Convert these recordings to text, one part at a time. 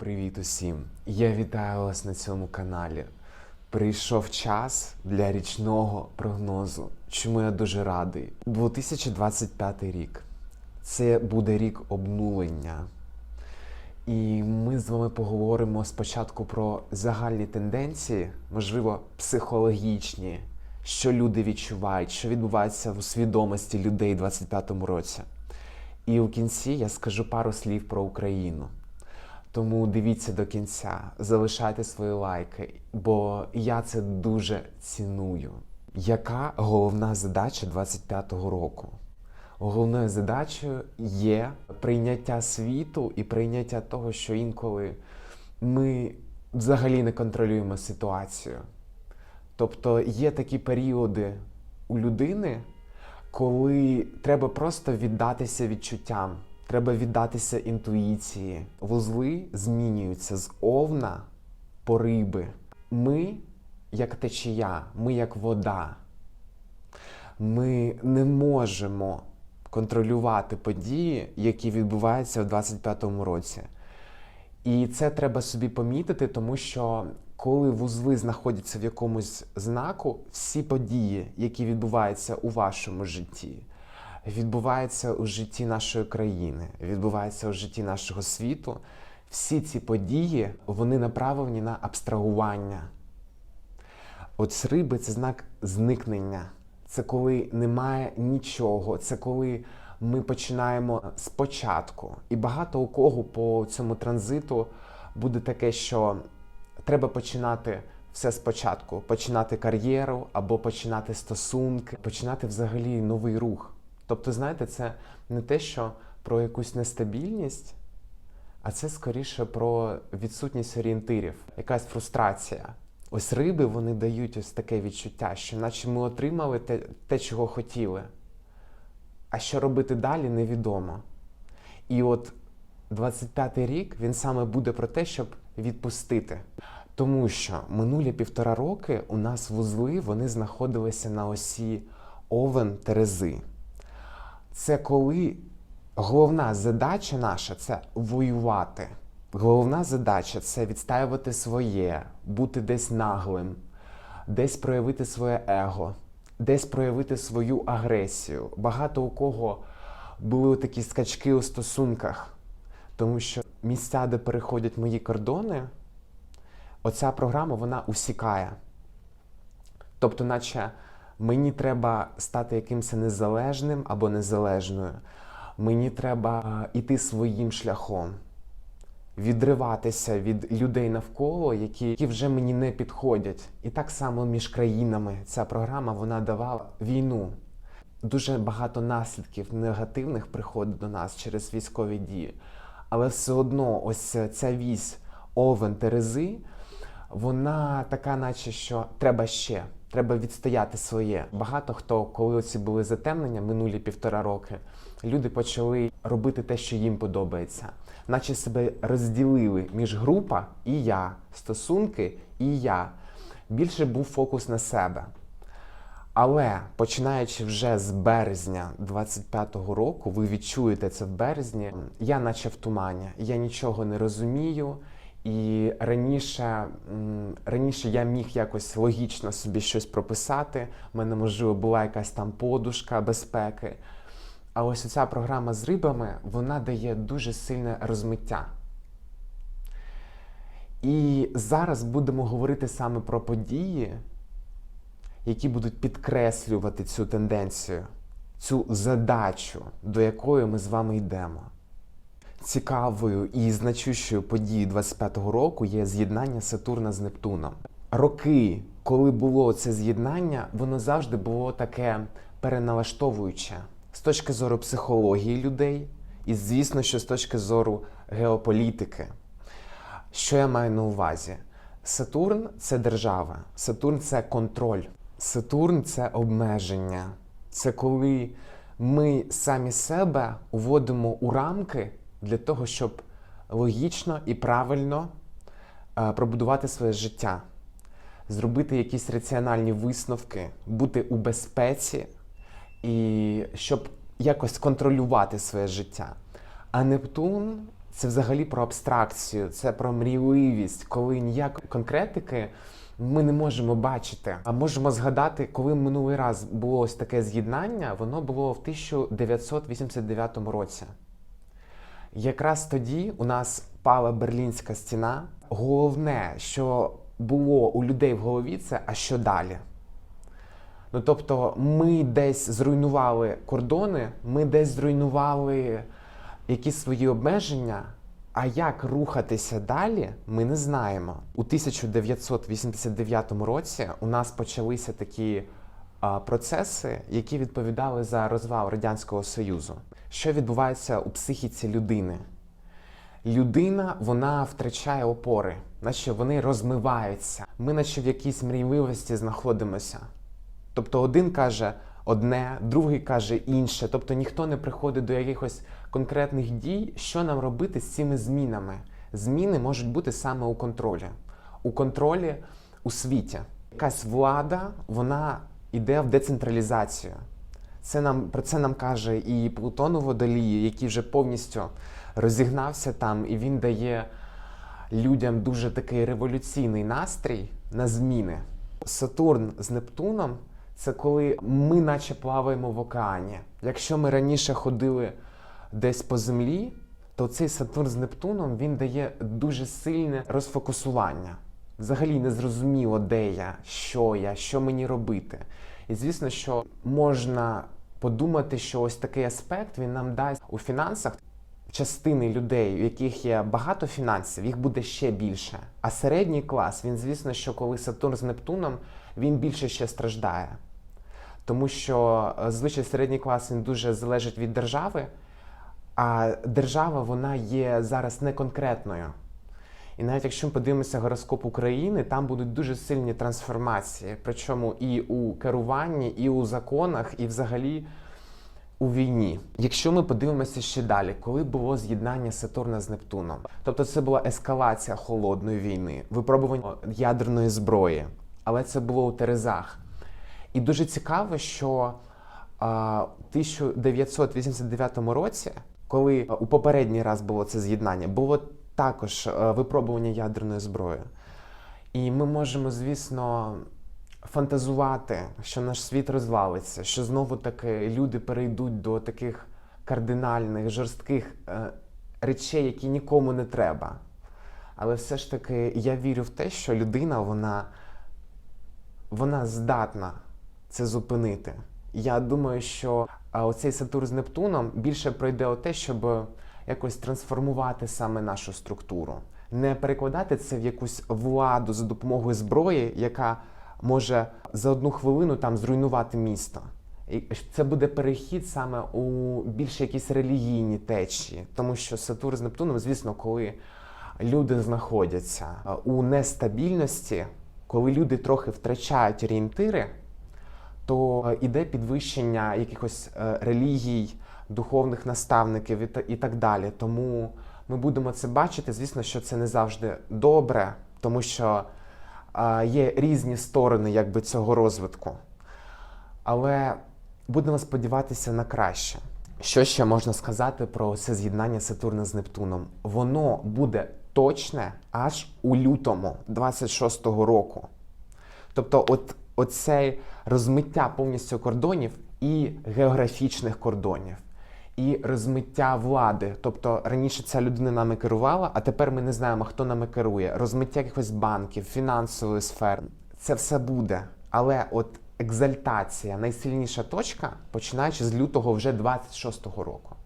Привіт усім! Я вітаю вас на цьому каналі. Прийшов час для річного прогнозу, чому я дуже радий. 2025 рік. Це буде рік обнулення. І ми з вами поговоримо спочатку про загальні тенденції, можливо, психологічні, що люди відчувають, що відбувається у свідомості людей у 2025 році. І у кінці я скажу пару слів про Україну. Тому дивіться до кінця, залишайте свої лайки, бо я це дуже ціную. Яка головна задача 25-го року? Головною задачею є прийняття світу і прийняття того, що інколи ми взагалі не контролюємо ситуацію. Тобто є такі періоди у людини, коли треба просто віддатися відчуттям, треба віддатися інтуїції. Вузли змінюються з овна по риби. Ми як течія, ми як вода. Ми не можемо контролювати події, які відбуваються у 25-му році. І це треба собі помітити, тому що коли вузли знаходяться в якомусь знаку, всі події, які відбуваються у вашому житті, відбуваються у житті нашої країни, відбуваються у житті нашого світу, всі ці події вони направлені на абстрагування. От риби це знак зникнення. Це коли немає нічого, це коли ми починаємо спочатку. І багато у кого по цьому транзиту буде таке, що треба починати все спочатку, починати кар'єру або починати стосунки, починати взагалі новий рух. Тобто, знаєте, це не те, що про якусь нестабільність, а це скоріше про відсутність орієнтирів, якась фрустрація. Ось риби вони дають ось таке відчуття, що наче ми отримали те, те, чого хотіли. А що робити далі, невідомо. І от 25-й рік він саме буде про те, щоб відпустити. Тому що минулі півтора роки у нас вузли вони знаходилися на осі Овен Терези. Це коли головна задача наша це воювати. Головна задача це відстаювати своє, бути десь наглим, десь проявити своє его, десь проявити свою агресію. Багато у кого були такі скачки у стосунках, тому що місця, де переходять мої кордони, оця програма вона усікає. Тобто, наче мені треба стати якимось незалежним або незалежною, мені треба іти своїм шляхом відриватися від людей навколо, які, які вже мені не підходять. І так само між країнами ця програма вона давала війну. Дуже багато наслідків негативних приходить до нас через військові дії. Але все одно, ось ця вісь овен Терези, вона така, наче що треба ще, треба відстояти своє. Багато хто, коли оці були затемнення минулі півтора роки, люди почали робити те, що їм подобається, наче себе розділили між група і я, стосунки і я. Більше був фокус на себе. Але починаючи вже з березня 25-го року, ви відчуєте це в березні. Я наче в тумані, я нічого не розумію. І раніше, раніше я міг якось логічно собі щось прописати. У мене, можливо, була якась там подушка безпеки. А ось ця програма з рибами вона дає дуже сильне розмиття. І зараз будемо говорити саме про події, які будуть підкреслювати цю тенденцію, цю задачу, до якої ми з вами йдемо. Цікавою і значущою подією 25-го року є з'єднання Сатурна з Нептуном. Роки, коли було це з'єднання, воно завжди було таке переналаштовуюче з точки зору психології людей, і, звісно, що з точки зору геополітики. Що я маю на увазі? Сатурн це держава, Сатурн це контроль, Сатурн це обмеження. Це коли ми самі себе уводимо у рамки для того, щоб логічно і правильно е, пробудувати своє життя, зробити якісь раціональні висновки, бути у безпеці і щоб якось контролювати своє життя. А Нептун це взагалі про абстракцію, це про мрійливість, коли ніякої конкретики ми не можемо бачити. А можемо згадати, коли минулий раз було ось таке з'єднання, воно було в 1989 році. Якраз тоді у нас пала Берлінська стіна. Головне, що було у людей в голові, це а що далі? Ну тобто, ми десь зруйнували кордони, ми десь зруйнували якісь свої обмеження. А як рухатися далі, ми не знаємо. У 1989 році у нас почалися такі процеси, які відповідали за розвал Радянського Союзу. Що відбувається у психіці людини? Людина вона втрачає опори, наче вони розмиваються. Ми, наче в якійсь мрійливості знаходимося. Тобто один каже одне, другий каже інше. Тобто ніхто не приходить до якихось конкретних дій, що нам робити з цими змінами. Зміни можуть бути саме у контролі. У контролі у світі. Якась влада, вона йде в децентралізацію. Це нам про це нам каже і Плутон у водолії, який вже повністю розігнався там, і він дає людям дуже такий революційний настрій на зміни. Сатурн з Нептуном це коли ми, наче плаваємо в океані. Якщо ми раніше ходили десь по землі, то цей Сатурн з Нептуном він дає дуже сильне розфокусування. Взагалі не зрозуміло, де я, що я, що мені робити. І звісно, що можна подумати, що ось такий аспект він нам дасть у фінансах. Частини людей, у яких є багато фінансів, їх буде ще більше. А середній клас, він, звісно, що коли Сатурн з Нептуном, він більше ще страждає. Тому що е, звичай середній клас він дуже залежить від держави, а держава вона є зараз не конкретною. І навіть якщо ми подивимося гороскоп України, там будуть дуже сильні трансформації, причому і у керуванні, і у законах, і взагалі у війні. Якщо ми подивимося ще далі, коли було з'єднання Сатурна з Нептуном, тобто це була ескалація холодної війни, випробування ядерної зброї, але це було у Терезах. І дуже цікаво, що а, в 1989 році, коли у попередній раз було це з'єднання, було також е, випробування ядерною зброєю. І ми можемо, звісно, фантазувати, що наш світ розвалиться, що знову таки люди перейдуть до таких кардинальних, жорстких е, речей, які нікому не треба. Але все ж таки я вірю в те, що людина вона, вона здатна це зупинити. Я думаю, що оцей Сатурн з Нептуном більше пройде о те, щоб якось трансформувати саме нашу структуру, не перекладати це в якусь владу за допомогою зброї, яка може за одну хвилину там зруйнувати місто. І це буде перехід саме у більш якісь релігійні течії, тому що Сатурн з Нептуном, звісно, коли люди знаходяться у нестабільності, коли люди трохи втрачають орієнтири, то іде підвищення якихось е, релігій, духовних наставників і так далі. Тому ми будемо це бачити. Звісно, що це не завжди добре, тому що е, є різні сторони якби, цього розвитку. Але будемо сподіватися на краще. Що ще можна сказати про це з'єднання Сатурна з Нептуном? Воно буде точне аж у лютому 26-го року. Тобто, от оце розмиття повністю кордонів і географічних кордонів, і розмиття влади. Тобто раніше ця людина нами керувала, а тепер ми не знаємо, хто нами керує. Розмиття якихось банків, фінансової сфери. Це все буде. Але от екзальтація, найсильніша точка, починаючи з лютого вже 26-го року.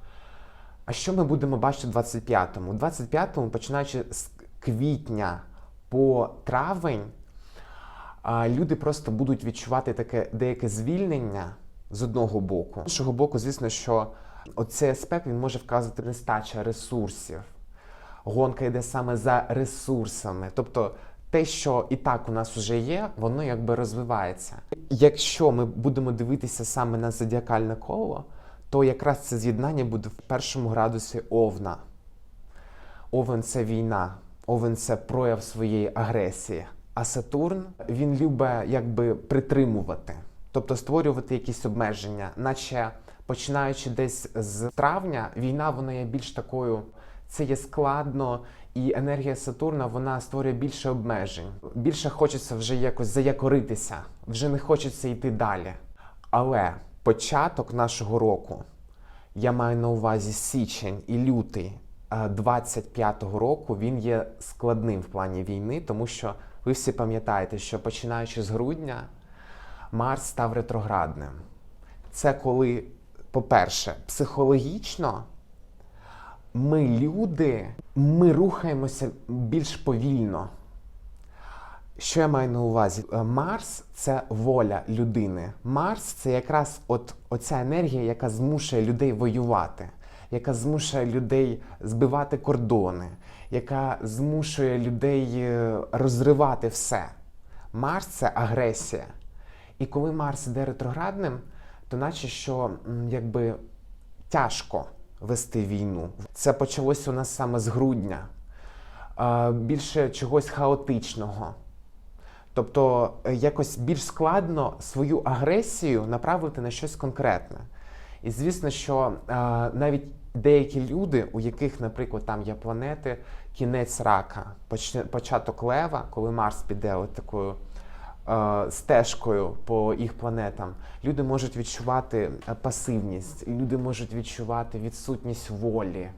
А що ми будемо бачити в 25-му? У 25-му, починаючи з квітня по травень, люди просто будуть відчувати таке деяке звільнення з одного боку. З іншого боку, звісно, що оцей аспект він може вказувати нестача ресурсів. Гонка йде саме за ресурсами. Тобто те, що і так у нас вже є, воно якби розвивається. Якщо ми будемо дивитися саме на зодіакальне коло, то якраз це з'єднання буде в першому градусі Овна. Овен це війна, Овен це прояв своєї агресії. А Сатурн він любить якби притримувати, тобто створювати якісь обмеження, наче починаючи десь з травня, війна вона є більш такою це є складно, і енергія Сатурна вона створює більше обмежень. Більше хочеться вже якось заякоритися, вже не хочеться йти далі. Але початок нашого року, я маю на увазі січень і лютий е, 25-го року, він є складним в плані війни, тому що ви всі пам'ятаєте, що починаючи з грудня, Марс став ретроградним. Це коли, по-перше, психологічно ми люди, ми рухаємося більш повільно. Що я маю на увазі? Е, Марс це воля людини. Марс це якраз от оця енергія, яка змушує людей воювати, яка змушує людей збивати кордони, яка змушує людей е, розривати все. Марс це агресія. І коли Марс іде ретроградним, то наче що якби тяжко вести війну. Це почалося у нас саме з грудня. Більше чогось хаотичного. Тобто е, якось більш складно свою агресію направити на щось конкретне. І звісно, що навіть деякі люди, у яких, наприклад, там є планети, кінець рака, поч- початок лева, коли Марс піде от такою е, стежкою по їх планетам, люди можуть відчувати е, пасивність, люди можуть відчувати відсутність волі,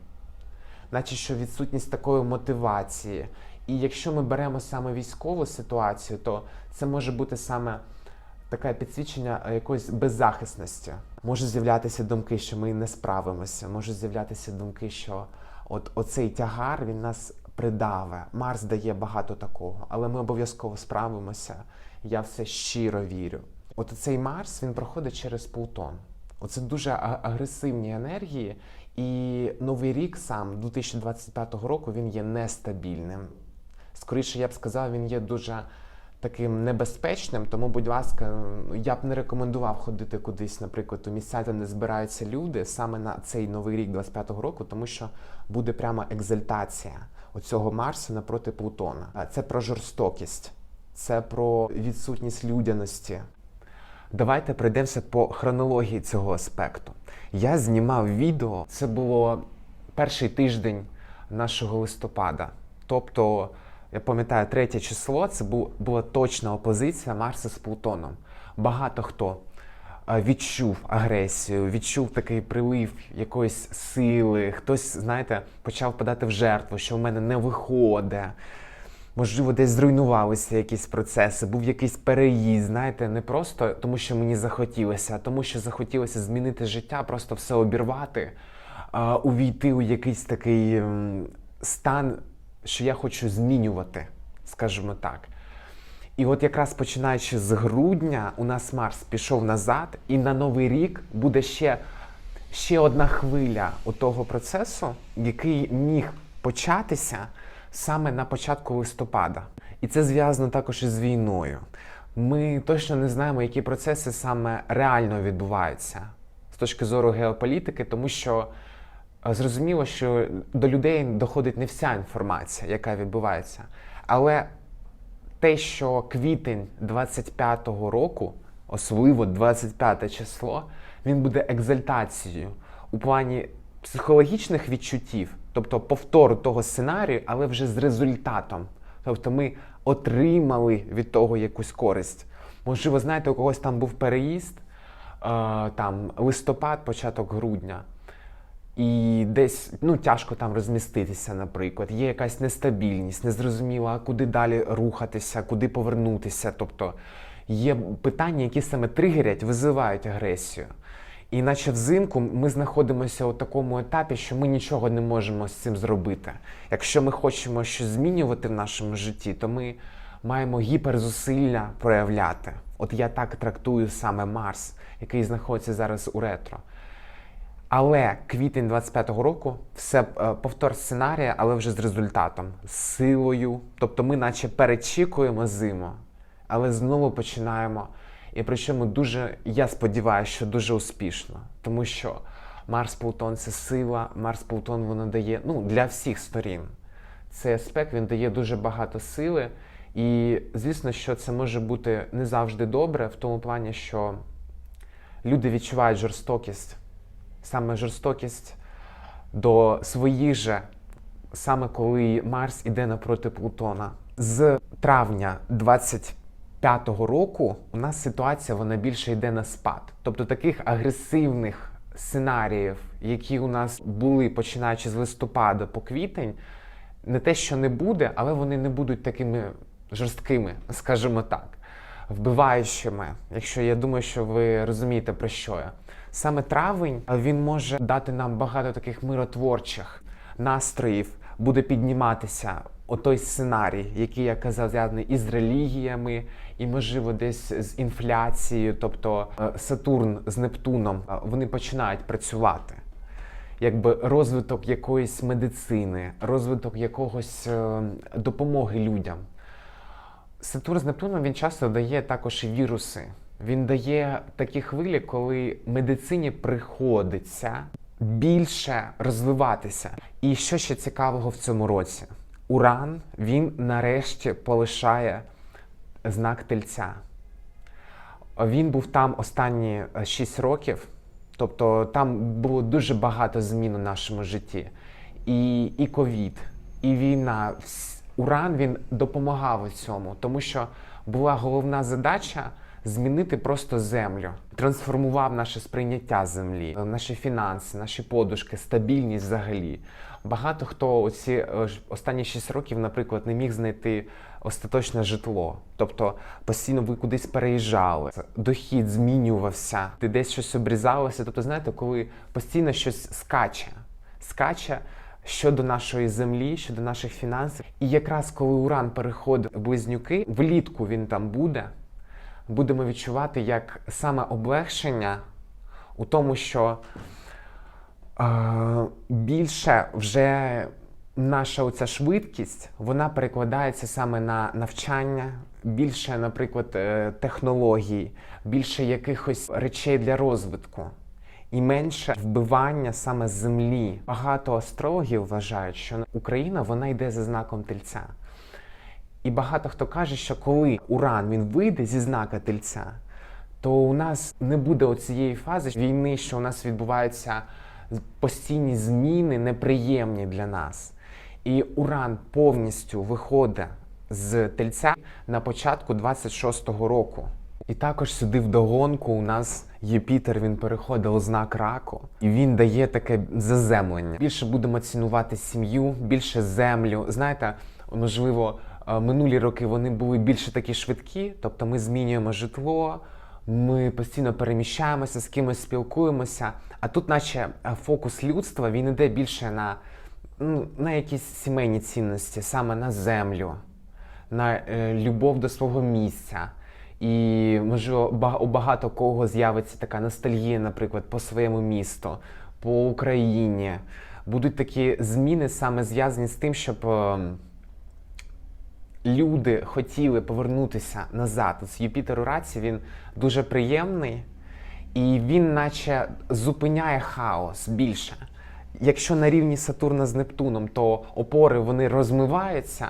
наче що відсутність такої мотивації. І якщо ми беремо саме військову ситуацію, то це може бути саме таке підсвідчення е, якоїсь беззахисності. Можуть з'являтися думки, що ми не справимося, можуть з'являтися думки, що от оцей тягар він нас придаве. Марс дає багато такого, але ми обов'язково справимося. Я в це щиро вірю. От цей Марс він проходить через Плутон. Оце дуже агресивні енергії, і новий рік сам 2025 року він є нестабільним. Скоріше, я б сказав, він є дуже таким небезпечним, тому, будь ласка, я б не рекомендував ходити кудись, наприклад, у місця, де не збираються люди саме на цей новий рік 25-го року, тому що буде прямо екзальтація оцього Марса напроти Плутона. Це про жорстокість, це про відсутність людяності. Давайте пройдемося по хронології цього аспекту. Я знімав відео, це було перший тиждень нашого листопада. Тобто, я пам'ятаю, третє число це була точна опозиція Марса з Плутоном. Багато хто е, відчув агресію, відчув такий прилив якоїсь сили. Хтось, знаєте, почав подати в жертву, що в мене не виходить. Можливо, десь зруйнувалися якісь процеси, був якийсь переїзд, знаєте, не просто тому, що мені захотілося, а тому, що захотілося змінити життя, просто все обірвати, увійти у якийсь такий стан, що я хочу змінювати, скажімо так. І от якраз починаючи з грудня, у нас Марс пішов назад, і на Новий рік буде ще, ще одна хвиля у того процесу, який міг початися саме на початку листопада. І це зв'язано також із війною. Ми точно не знаємо, які процеси саме реально відбуваються з точки зору геополітики, тому що зрозуміло, що до людей доходить не вся інформація, яка відбувається. Але те, що квітень 25-го року, особливо 25 число, він буде екзальтацією у плані психологічних відчуттів, тобто повтору того сценарію, але вже з результатом. Тобто ми отримали від того якусь користь. Можливо, знаєте, у когось там був переїзд, е, там листопад, початок грудня. І десь ну тяжко там розміститися, наприклад. Є якась нестабільність, незрозуміло, а куди далі рухатися, куди повернутися. Тобто є питання, які саме тригерять, визивають агресію. І наче взимку ми знаходимося у такому етапі, що ми нічого не можемо з цим зробити. Якщо ми хочемо щось змінювати в нашому житті, то ми маємо гіперзусилля проявляти. От я так трактую саме Марс, який знаходиться зараз у ретро. Але квітень 25-го року все е, повтор сценарія, але вже з результатом, з силою. Тобто ми наче перечікуємо зиму, але знову починаємо. І причому дуже, я сподіваюся, що дуже успішно, тому що Марс Плутон це сила, Марс Плутон воно дає ну, для всіх сторін. Цей аспект він дає дуже багато сили. І звісно, що це може бути не завжди добре, в тому плані, що люди відчувають жорстокість, саме жорстокість до своїх же саме коли Марс іде напроти Плутона. З травня 25-го року у нас ситуація вона більше йде на спад. Тобто таких агресивних сценаріїв, які у нас були починаючи з листопада по квітень, не те, що не буде, але вони не будуть такими жорсткими, скажімо так, вбиваючими. Якщо я думаю, що ви розумієте про що я. Саме травень він може дати нам багато таких миротворчих настроїв, буде підніматися отой сценарій, який я казав, зв'язаний із релігіями, і можливо десь з інфляцією, тобто е, Сатурн з Нептуном, вони починають працювати якби розвиток якоїсь медицини, розвиток якогось е, допомоги людям. Сатурн з Нептуном він часто дає також і віруси. Він дає такі хвилі, коли медицині приходиться більше розвиватися. І що ще цікавого в цьому році? Уран він нарешті полишає знак тельця. Він був там останні 6 років, тобто там було дуже багато змін у нашому житті. І, і ковід, і війна. Уран він допомагав у цьому, тому що була головна задача змінити просто землю, трансформував наше сприйняття землі, наші фінанси, наші подушки, стабільність взагалі. Багато хто оці е, останні 6 років, наприклад, не міг знайти остаточне житло. Тобто постійно ви кудись переїжджали, дохід змінювався, ти десь щось обрізалося. Тобто, знаєте, коли постійно щось скаче, скаче щодо нашої землі, щодо наших фінансів. І якраз коли Уран переходить в близнюки, влітку він там буде, будемо відчувати як саме облегшення у тому, що е, більше вже наша оця швидкість вона перекладається саме на навчання, більше, наприклад, е, технологій, більше якихось речей для розвитку. І менше вбивання саме землі. Багато астрологів вважають, що Україна вона йде за знаком тельця. І багато хто каже, що коли Уран він вийде зі знака тельця, то у нас не буде оцієї фази війни, що у нас відбуваються постійні зміни, неприємні для нас. І Уран повністю виходить з тельця на початку 26-го року. І також сюди вдогонку у нас Юпітер він переходить у знак раку, і він дає таке заземлення. Більше будемо цінувати сім'ю, більше землю. Знаєте, можливо, минулі роки вони були більше такі швидкі, тобто ми змінюємо житло, ми постійно переміщаємося, з кимось спілкуємося. А тут, наче е, фокус людства, він іде більше на, ну, на якісь сімейні цінності, саме на землю, на е, любов до свого місця. І можливо, у багато кого з'явиться така ностальгія, наприклад, по своєму місту, по Україні. Будуть такі зміни саме зв'язані з тим, щоб ем, люди хотіли повернутися назад. Ось Юпітер у раці він дуже приємний, і він, наче, зупиняє хаос більше. Якщо на рівні Сатурна з Нептуном, то опори вони розмиваються,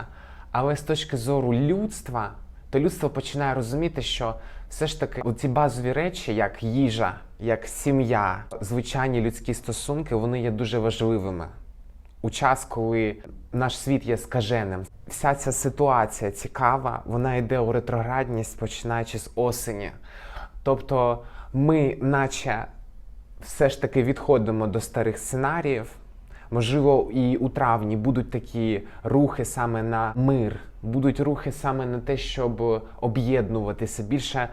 але з точки зору людства, то людство починає розуміти, що все ж таки ці базові речі, як їжа, як сім'я, звичайні людські стосунки, вони є дуже важливими у час, коли наш світ є скаженим. Вся ця ситуація цікава, вона йде у ретроградність, починаючи з осені. Тобто ми, наче, все ж таки відходимо до старих сценаріїв. Можливо, і у травні будуть такі рухи саме на мир, будуть рухи саме на те, щоб об'єднуватися більше.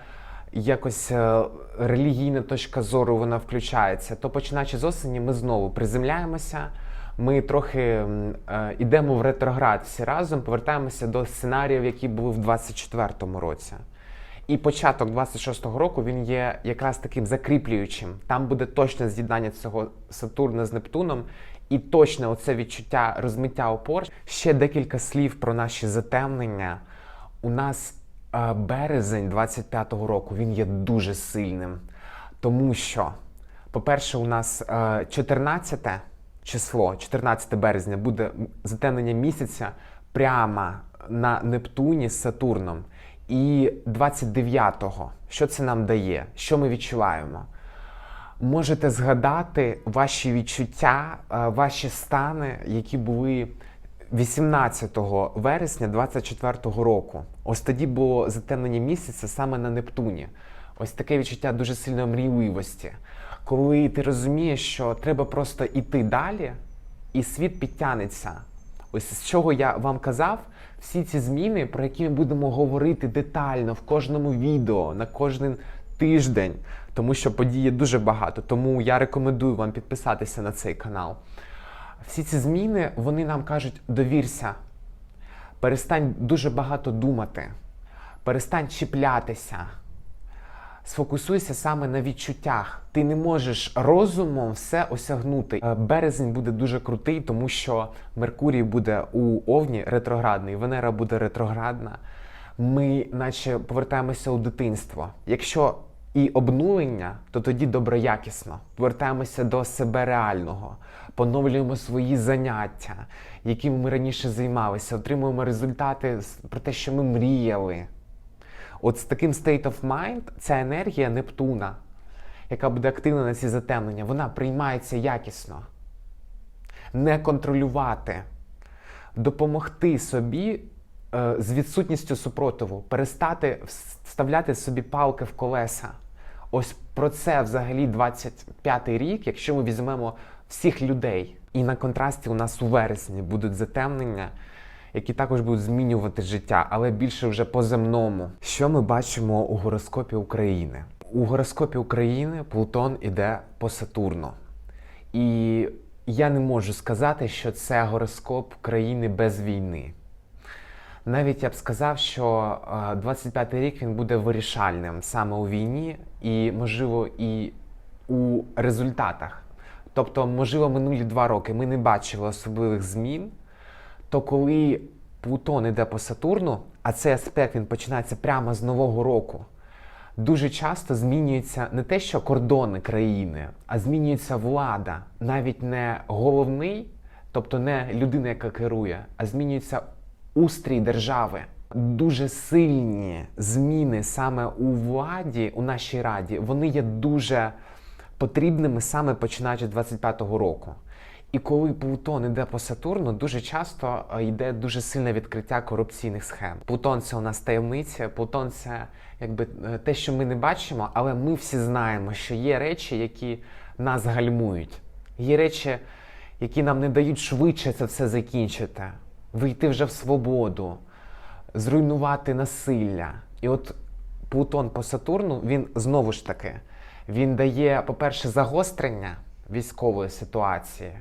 Якось е, релігійна точка зору вона включається. То починаючи з осені, ми знову приземляємося. Ми трохи м, е, йдемо в ретроград всі разом, повертаємося до сценаріїв, які були в 24-му році. І початок 26-го року він є якраз таким закріплюючим. Там буде точне з'єднання цього Сатурна з Нептуном, і точне оце відчуття розмиття опор. Ще декілька слів про наші затемнення. У нас е, березень 25-го року він є дуже сильним, тому що, по-перше, у нас е, 14 число, 14 березня, буде затемнення місяця прямо на Нептуні з Сатурном. І 29-го, що це нам дає? Що ми відчуваємо? Можете згадати ваші відчуття, е, ваші стани, які були 18 вересня 24-го року. Ось тоді було затемнення місяця саме на Нептуні. Ось таке відчуття дуже сильної мрійливості, коли ти розумієш, що треба просто йти далі, і світ підтягнеться. Ось з чого я вам казав, всі ці зміни, про які ми будемо говорити детально в кожному відео, на кожен тиждень, тому що події дуже багато. Тому я рекомендую вам підписатися на цей канал. Всі ці зміни вони нам кажуть: довірся, перестань дуже багато думати, перестань чіплятися. Сфокусуйся саме на відчуттях. Ти не можеш розумом все осягнути. Е, Березень буде дуже крутий, тому що Меркурій буде у Овні ретроградний, Венера буде ретроградна. Ми, наче, повертаємося у дитинство. Якщо і обнулення, то тоді доброякісно. Повертаємося до себе реального, поновлюємо свої заняття, якими ми раніше займалися, отримуємо результати про те, що ми мріяли. От з таким state of mind ця енергія Нептуна, яка буде активна на ці затемнення, вона приймається якісно. Не контролювати, допомогти собі е, з відсутністю супротиву, перестати вставляти собі палки в колеса. Ось про це взагалі 25-й рік, якщо ми візьмемо всіх людей. І на контрасті у нас у вересні будуть затемнення, які також будуть змінювати життя, але більше вже по земному. Що ми бачимо у гороскопі України? У гороскопі України Плутон іде по Сатурну. І я не можу сказати, що це гороскоп країни без війни. Навіть я б сказав, що е, 25-й рік він буде вирішальним саме у війні і, можливо, і у результатах. Тобто, можливо, минулі два роки ми не бачили особливих змін, то коли Плутон іде по Сатурну, а цей аспект він починається прямо з Нового року, дуже часто змінюється не те, що кордони країни, а змінюється влада, навіть не головний, тобто не людина, яка керує, а змінюється устрій держави. Дуже сильні зміни саме у владі, у нашій раді, вони є дуже потрібними саме починаючи з 25-го року. І коли Плутон йде по Сатурну, дуже часто е, йде дуже сильне відкриття корупційних схем. Плутон це у нас таємниця, Плутон це якби е, те, що ми не бачимо, але ми всі знаємо, що є речі, які нас гальмують. Є речі, які нам не дають швидше це все закінчити, вийти вже в свободу, зруйнувати насилля. І от Плутон по Сатурну, він знову ж таки він дає, по-перше, загострення військової ситуації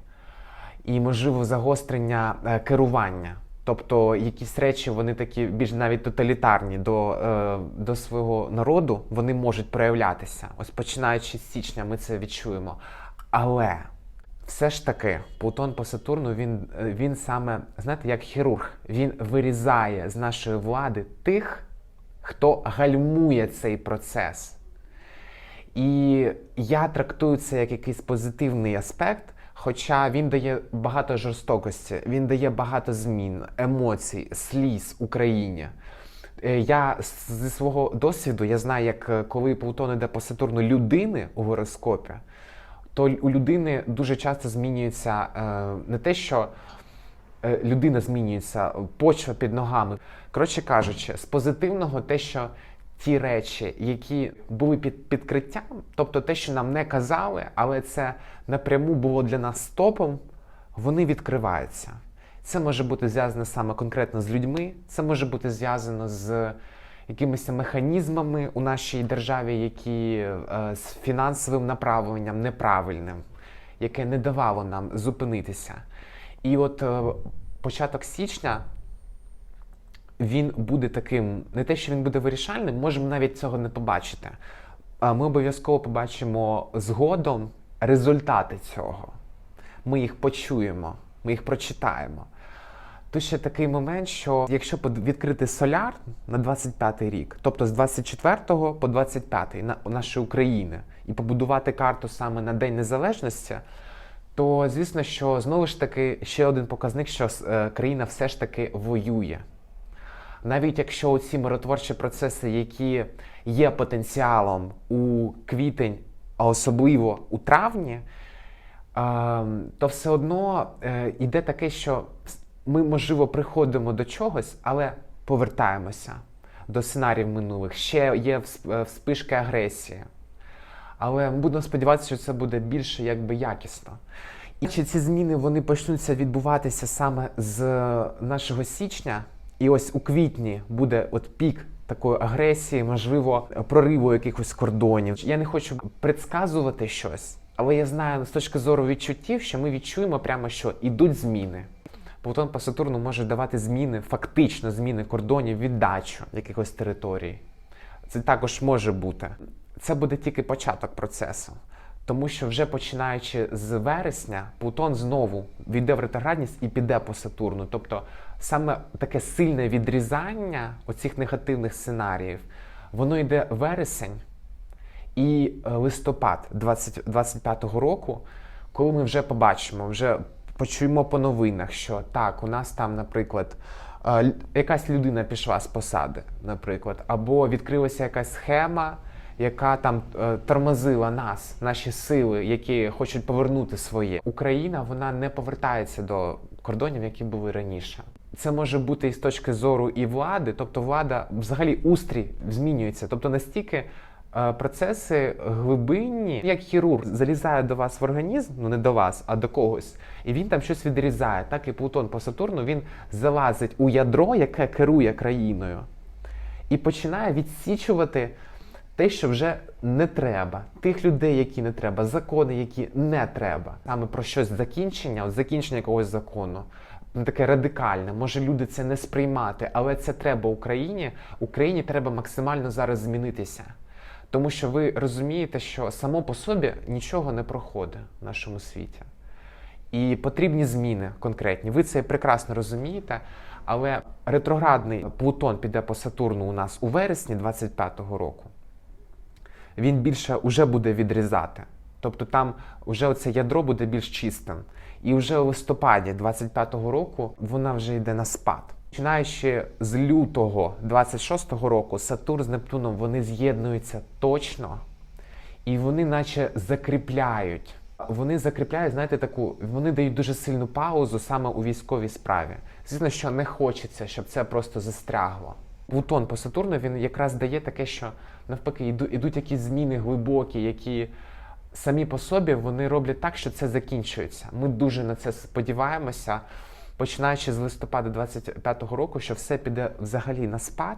і, можливо, загострення е, керування. Тобто якісь речі, вони такі більш навіть тоталітарні до, е, до свого народу, вони можуть проявлятися. Ось починаючи з січня, ми це відчуємо. Але все ж таки, Плутон по Сатурну, він, е, він саме, знаєте, як хірург, він вирізає з нашої влади тих, хто гальмує цей процес. І я трактую це як якийсь позитивний аспект, хоча він дає багато жорстокості, він дає багато змін, емоцій, сліз Україні. Е, Я зі свого досвіду я знаю, як е, коли Плутон йде по Сатурну людини у гороскопі, то у людини дуже часто змінюється е, не те, що людина змінюється, почва під ногами. Коротше кажучи, з позитивного те, що ті речі, які були під підкриттям, тобто те, що нам не казали, але це напряму було для нас стопом, вони відкриваються. Це може бути зв'язано саме конкретно з людьми, це може бути зв'язано з якимись механізмами у нашій державі, які е, з фінансовим направленням неправильним, яке не давало нам зупинитися. І от е, початок січня він буде таким, не те, що він буде вирішальним, можемо навіть цього не побачити. Ми обов'язково побачимо згодом результати цього. Ми їх почуємо, ми їх прочитаємо. Тут ще такий момент, що якщо відкрити соляр на 25-й рік, тобто з 24 по 25 на нашої України, і побудувати карту саме на День Незалежності, то звісно, що знову ж таки ще один показник, що е, країна все ж таки воює. Навіть якщо ці миротворчі процеси, які є потенціалом у квітень, а особливо у травні, ем, то все одно е, йде таке, що ми, можливо, приходимо до чогось, але повертаємося до сценаріїв минулих. Ще є е, вспишки агресії. Але ми будемо сподіватися, що це буде більше якби якісно. І чи ці зміни вони почнуться відбуватися саме з нашого січня, і ось у квітні буде от пік такої агресії, можливо, прориву якихось кордонів. Я не хочу предсказувати щось, але я знаю з точки зору відчуттів, що ми відчуємо прямо, що ідуть зміни. Плутон по Сатурну може давати зміни, фактично зміни кордонів, віддачу якихось територій. Це також може бути. Це буде тільки початок процесу. Тому що вже починаючи з вересня, Плутон знову війде в ретроградність і піде по Сатурну. Тобто саме таке сильне відрізання оцих негативних сценаріїв, воно йде вересень і е, листопад 20, 25-го року, коли ми вже побачимо, вже почуємо по новинах, що так, у нас там, наприклад, е, якась людина пішла з посади, наприклад, або відкрилася якась схема, яка там е, тормозила нас, наші сили, які хочуть повернути своє. Україна вона не повертається до кордонів, які були раніше. Це може бути і з точки зору і влади, тобто влада взагалі устрій змінюється, тобто настільки. е, Процеси глибинні, як хірург залізає до вас в організм, ну не до вас, а до когось, і він там щось відрізає. Так і Плутон по Сатурну він залазить у ядро, яке керує країною, і починає відсічувати те, що вже не треба, тих людей, які не треба, закони, які не треба. Саме про щось закінчення, от закінчення якогось закону. Ну, Таке радикальне, може люди це не сприймати, але це треба Україні. Україні треба максимально зараз змінитися. Тому що ви розумієте, що само по собі нічого не проходить в нашому світі. І потрібні зміни конкретні. Ви це прекрасно розумієте. Але ретроградний Плутон піде по Сатурну у нас у вересні 25-го року. Він більше вже буде відрізати. Тобто там вже оце ядро буде більш чистим. І вже у листопаді 25-го року вона вже йде на спад. Починаючи з лютого 26-го року, Сатурн з Нептуном вони з'єднуються точно, і вони наче закріпляють. Вони закріпляють, знаєте, таку, вони дають дуже сильну паузу саме у військовій справі. Звісно, що не хочеться, щоб це просто застрягло. Плутон по Сатурну він якраз дає таке, що навпаки йду- ідуть якісь зміни глибокі, які самі по собі вони роблять так, що це закінчується. Ми дуже на це сподіваємося, починаючи з листопада 25-го року, що все піде взагалі на спад.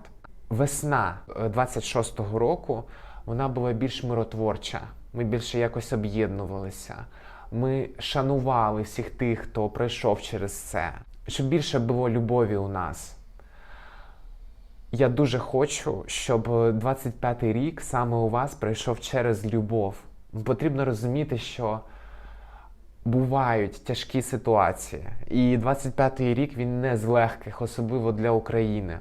Весна е, 26-го року вона була більш миротворча. Ми більше якось об'єднувалися. Ми шанували всіх тих, хто пройшов через це. Щоб більше було любові у нас. Я дуже хочу, щоб 25-й рік саме у вас пройшов через любов. Потрібно розуміти, що бувають тяжкі ситуації. І 25-й рік він не з легких, особливо для України.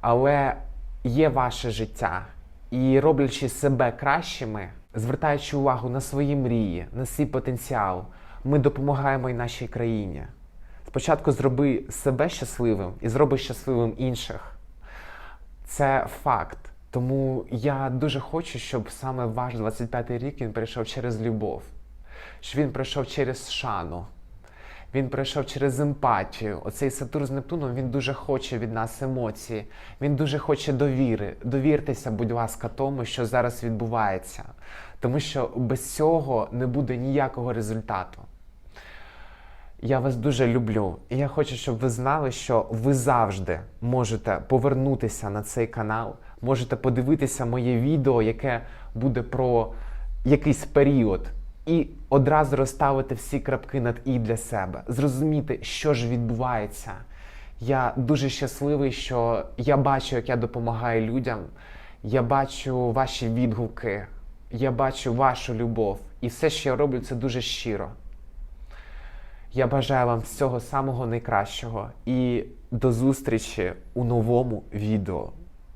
Але є ваше життя. І роблячи себе кращими, звертаючи увагу на свої мрії, на свій потенціал, ми допомагаємо і нашій країні. Спочатку зроби себе щасливим і зроби щасливим інших. Це факт. Тому я дуже хочу, щоб саме ваш 25-й рік він прийшов через любов, щоб він пройшов через шану, він пройшов через емпатію. Оцей Сатурн з Нептуном він дуже хоче від нас емоції, він дуже хоче довіри. Довіртеся, будь ласка, тому, що зараз відбувається. Тому що без цього не буде ніякого результату. Я вас дуже люблю. І я хочу, щоб ви знали, що ви завжди можете повернутися на цей канал, можете подивитися моє відео, яке буде про якийсь період, і одразу розставити всі крапки над і для себе, зрозуміти, що ж відбувається. Я дуже щасливий, що я бачу, як я допомагаю людям. Я бачу ваші відгуки, я бачу вашу любов. І все, що я роблю, це дуже щиро. Я бажаю вам всього самого найкращого і до зустрічі у новому відео.